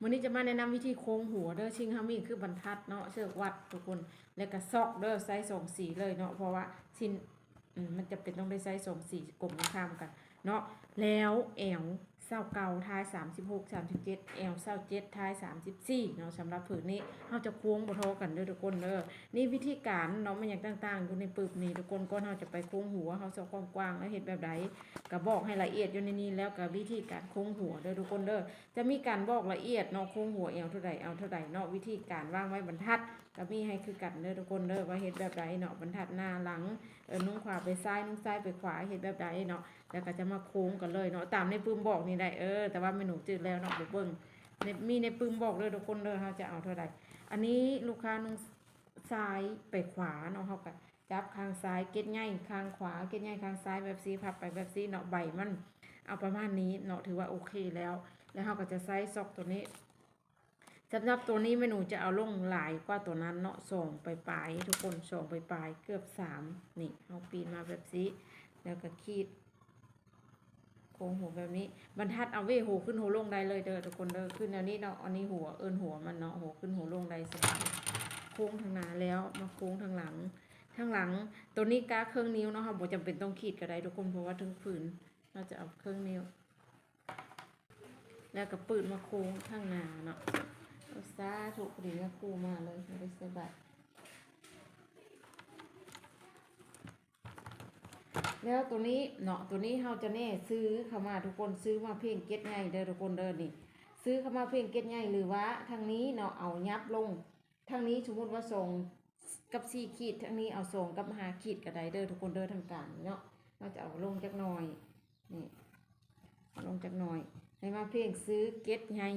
วันนี้จะมาแนะนำวิธีโค้งหัวเด้อชิงฮามิ่งคือบรรทัดเนาะเชือกวัดทุกคน แล้วก็ซอกเด้อไซส์สองสีเลยเนาะเพราะว่าชิ้นมมันจะเป็นต้องได้ไซส์สองสีกลมข้ามกัน เนาะแล้วแอว เศร้าเก่าทายสามสิบหกสามสิบเจ็ดแอวเศร้าเจ็ดทายสามสิบสี่เนาะสำหรับผืนนี้เราจะโค้งบ่โทกันเด้อทุกคนเด้อนี่วิธีการเนาะมันอย่างต่างๆอยู่ในปึบนี้ทุกคนก่อนเราจะไปโค้งหัวเราจะกว้างๆแล้วเห็นแบบใดก็บอกให้ละเอียดอยู่ในนี้แล้วก็วิธีการโค้งหัวเด้อทุกคนเด้อจะมีการบอกละเอียดเนาะโค้งหัวเอวเท่าใดเอาเท่าใดเนาะวิธีการวางไว้บรรทัด ก็มีให้คือกันเด้อทุกคนเด้อว่าเฮ็ดแบบใดเนาะบรรทัดหน้าหลังเออนุ่งขวาไปซ้ายนุ่งซ้ายไปขวาเฮ็ดแบบใดเนาะแล้วก็จะมาโค้งกันเลยเนาะตามในปืมบอกนี่ได้เออแต่ว่าเมนูจืดแล้วเนาะเดี๋ยวเบิ่งในมีในปืมบอกเลยทุกคนเด้อเฮาจะเอาเท่าใดอันนี้ลูกค้านุ่งซ้ายไปขวาเนาะเฮาก็จับข้างซ้ายเก็ดง่ายข้างขวาเก็ดง่ายข้างซ้ายแบบซีพับไปแบบซีเนาะใบมันเอาประมาณนี้เนาะถือว่าโอเคแล้ว แล้วเราก็จะใส่ซอกตัวนี้ สำหรับตัวนี้เมนูจะเอาลงหลายกว่าตัวนั้นเนาะส่งไปปลายทุกคนส่งไปปลายเกือบสามนี่เอาปีนมาแบบนี้แล้วก็ขีดโค้งหัวแบบนี้บรรทัดเอาเวหัวขึ้นหัวลงได้เลยเด้อทุกคนเด้อขึ้นแนวนี้เนาะอันนี้หัวเอินหัวมันเนาะหัวขึ้นหัวลงได้สบายโค้งทางหน้าแล้วมาโค้งทางหลังทางหลังตัวนี้ก้าเครื่องนิ้วเนาะค่ะบ่จำเป็นต้องขีดก็ได้ทุกคนเพราะว่าถึงฝืนเราจะเอาเครื่องนิ้ว แล้วก็ปืนมาโค้งข้างหน้าเนาะ เอาซาถูกดีนะครูมาเลยไม่ได้ใส่บัตรแล้วตัวนี้เนาะตัวนี้เราจะแน่ซื้อเข้ามาทุกคนซื้อมาเพ่งเก็ตง่ายเด้อทุกคนเด้อนี่ ซื้อเข้ามาเพ่งเก็ตง่ายหรือว่าทางนี้เนาะเอายับลงทางนี้สมมติว่าส่งกับสี่ขีดทางนี้เอาส่งกับหาขีดก็ได้เด้อทุกคนเด้อทางกางเนาะเราจะเอาลงจักหน่อยนี่ลงจักหน่อยให้มาเพ่งซื้อเก็ตใหญ่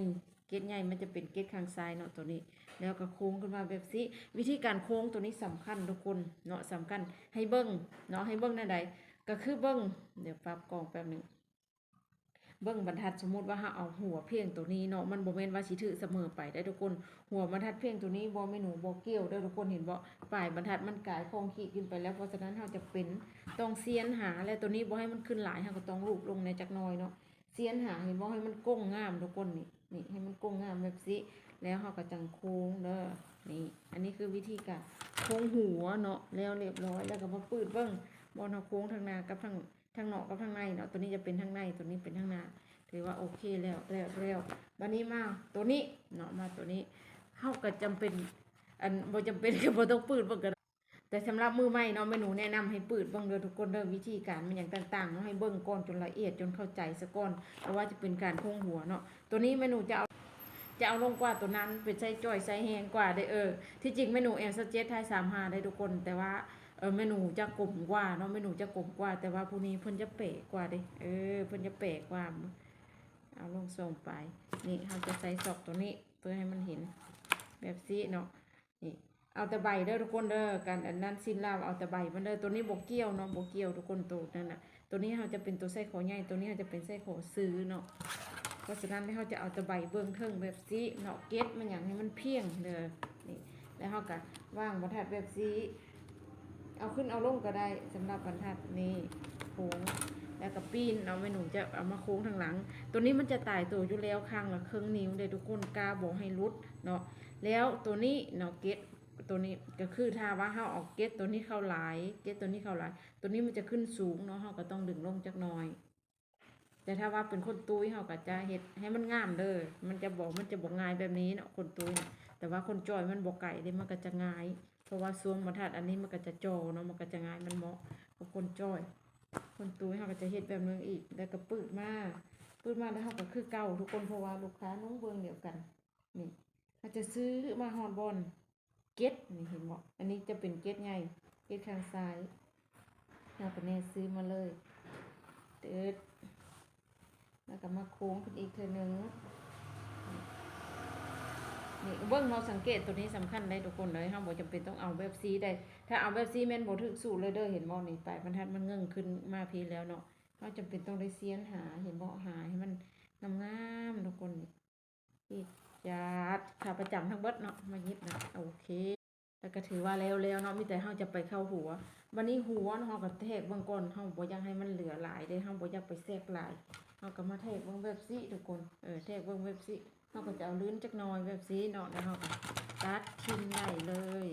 เกตใหญ่มันจะเป็นเกตข้างซ้ายเนาะตัวนี้ แล้วก็โค้งขึ้นมาแบบนี้วิธีการโค้งตัวนี้สำคัญทุกคนเนาะสำคัญให้เบิ้งเนาะให้เบิ้งนั่นใดก็คือเบิ้งเดี๋ยวปรับกล้องแป๊บหนึงเบิ้งบรรทัดสมมติว่าเราเอาหัวเพ่งตัวนี้เนาะมันบ่แมนว่าสิถือเสมอไปได้ทุกคน หัวบรรทัดเพ่งตัวนี้บ่แม่นหนูบ่เกี่ยวเด้ทุกคนเห็นบ่ปลายบรรทัดมันกลายโค้งขีดขึ้นไปแล้วเพราะฉะนั้นเราจะเป็นต้องเซียนหาและตัวนี้บ่ให้มันขึ้นหลายเราก็ต้องรูปลงในจักน่อยเนาะ เสียนหาเห็นว่าให้มันก้งงามทุกคนนี่นี่ให้มันก้งงามแบบนี้แล้วเขาก็จังโค้งเด้อนี่ อันนี้คือวิธีการโค้งหัวเนาะแล้วเรียบร้อยแล้วก็มาปืดเบิ้งบอลเขาโค้งทางหน้ากับทางทางนอกกับทางในเนาะตัวนี้จะเป็นทางในตัวนี้เป็นทางหน้าถือว่าโอเคแล้วแล้วแล้ววันนี้มาตัวนี้เนาะมาตัวนี้เขาก็จำเป็นอันบ่จำเป็นก็บ่ต้องปืดเบิ่งกัน แต่สำหรับมือใหม่เนาะแม่หนูแนะนำให้เปิดเบิ่งเด้อทุกคนเด้อวิธีการมันอย่างต่างๆเนาะให้เบิ่งก่อนจนละเอียดจนเข้าใจซะก่อนเพราะว่าจะเป็นการโค้งหัวเนาะตัวนี้แม่หนูจะเอาจะเอาลงกว่าตัวนั้นเป็นไส้จ่อยไส้แหงกว่าได้เออที่จริงแม่หนูแอลสเจตไทยสามหาได้ทุกคน แต่ว่าเออแม่หนูจะกลมกว่าเนาะแม่หนูจะกลมกว่า แต่ว่าผู้นี้เพิ่นจะเป๋กว่าด้เออเพิ่นจะเป๋กว่า เอาลงส่งไป นี่เราจะใส่ซอกตัวนี้เพื่อให้มันเห็นแบบนี้เนาะนี่ เอาแต่ใบเด้อทุกคนเด้อการอันนั้นสิ้นลาวเอาแต่ใบมันเด้อตัวนี้บกเกี่ยวเนาะบกเกี่ยวทุกคนตัวนั่นน่ะตัวนี้เราจะเป็นตัวไส้ขอใหญ่ตัวนี้เราจะเป็นไส้ขอซื้อเนาะเพราะฉะนั้นเราจะเอาแต่ใบเบื้องเทิงแบบซีเนาะเก็ตมันอย่างให้มันเพียงเด้อนี่แล้วเราก็ว่างบรรทัดแบบซีเอาขึ้นเอาลงก็ได้สำหรับบรรทัดนี่โค้งแล้วก็ปีนเนาะแม่หนูจะเอามาโค้งทางหลัง ตัวนี้มันจะตายตัวอยู่แล้วข้างละครึ่งนิ้วเลยทุกคนกล้าบอกให้รุดเนาะแล้วตัวนี้เนาะเก็ต ตัวนี้ก็คือถ้าว่าเฮาออกเก็ตตัวนี้เข้าหลาย เก็ตตัวนี้เข้าหลาย ตัวนี้มันจะขึ้นสูงเนาะเฮาก็ต้องดึงลงจักหน่อย แต่ถ้าว่าเป็นคนตุ้ยเฮาก็จะเฮ็ดให้มันงามเด้อมันจะบอกมันจะบอกง่ายแบบนี้เนาะคนตุ้ยนะแต่ว่าคนจอยมันบอกไก่เด้มันก็จะง่าย เพราะว่าซวงบรรทัดอันนี้มันก็จะโจเนาะมันก็จะง่ายมันเหมาะกับคนจอย คนตุ้ยเฮาก็จะเฮ็ดแบบนึงอีกแล้วก็ปืดมาปืดมาแล้วเฮาก็คือเก่าทุกคนเพราะว่าลูกค้าน้องเบิ่งเดียวกันนี่เขาจะซื้อมาฮอดบอล เก็ตนี่เห็นบ่อันนี้จะเป็นเก็ตไงเก็ตข้างซ้ายเราก็แน่ซื้อมาเลยเติดแล้วก็มาโค้งขึ้นอีกเทื่อหนึงนี่เบิ่งเราสังเกตตัวนี้สำคัญได้ทุกคนเลยเฮาบ่จำเป็นต้องเอาแบบซีได้ ถ้าเอาแบบซีแม่นบ่ถึกสูตรเลยเด้อเห็นบ่นี่ปลายบรรทัดมันเงื่งขึ้นมาพีแล้วเนาะเฮาจำเป็นต้องได้เสียนหาเห็นบ่หาให้มันงามๆทุกคนนี่นี่จั ดขาประจำทั้งเบิดเนาะมายิบนะโอเคแล้วก็ถือว่าแล้วแล้วเนาะมีแต่เฮาจะไปเข้าหัว วันนี้หัวเฮาก็แทกเบิ่งก่อนเฮาบ่อยากให้มันเหลือหลายเด้เฮาบ่อยากไปแทรกหลายเฮาก็มาแทกเบิ่งแบบซี่ทุกคนเออแทกเบิ่งแบบซี่เราก็จะเอาลื้นจักหน่อยแบบนี้เนาะแล้วเราก็ตัดทิ้งได้เลย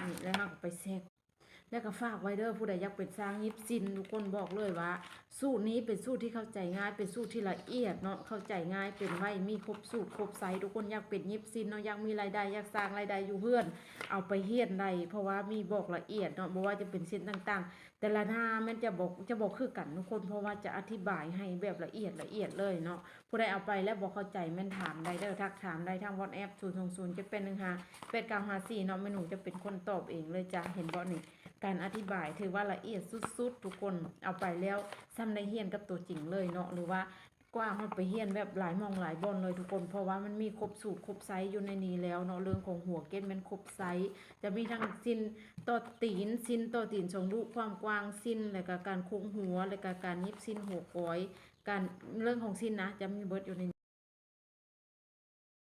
นี่แล้วเราก็ไปเซ็ก แล้วก็ฝากไว้เด้อผู้ใดอยากเป็นสร้างยิบซินทุกคนบอกเลยว่า สูตรนี้เป็นสูตรที่เข้าใจง่าย เป็นสูตรที่ละเอียดเนาะเข้าใจง่ายเป็นไว้มีครบสูตรครบไซส์ทุกคนอยากเป็นยิบซินเนาะอยากมีรายได้อยากสร้างรายได้อยู่เพื่อน เอาไปเฮียนได้เพราะว่ามีบอกละเอียดเนาะบอกว่าจะเป็นเส้นต่างๆ แต่ละหน้ามันจะบอกจะบอกคือกันทุกคนเพราะว่าจะอธิบายให้แบบละเอียดละเอียดเลยเนาะผู้ใดเอาไปแล้วบอกเข้าใจแม่นถามได้เด้อทักถามได้ทางวอทแอปศูนย์สองศูนย์จะเป็นหนึ่งห้าเป็ดก้าห้าสี่เนาะแม่หนูจะเป็นคนตอบเองเลยจ้ะเห็นบ่นี่ การอธิบายถือว่าละเอียดสุดๆ ทุกคนเอาไปแล้วซ้ำในเฮียนกับตัวจริงเลยเนาะหรือว่ากว้างมันไปเฮียนแบบหลายมองหลายบอนเลยทุกคน เพราะว่ามันมีครบสูตรครบไซส์อยู่ในนี้แล้วเนาะเรื่องของหัวเก้นมันครบไซส์จะมีทั้งสิ้นต่อตีนสิ้นต่อตีนสองลูกความกว้างสิ้นแล้วก็การโค้งหัวแล้วก็การยิบสิ้นหัวก้อย การเรื่องของสิ้นนะจะมีเบิร์ดอยู่ใน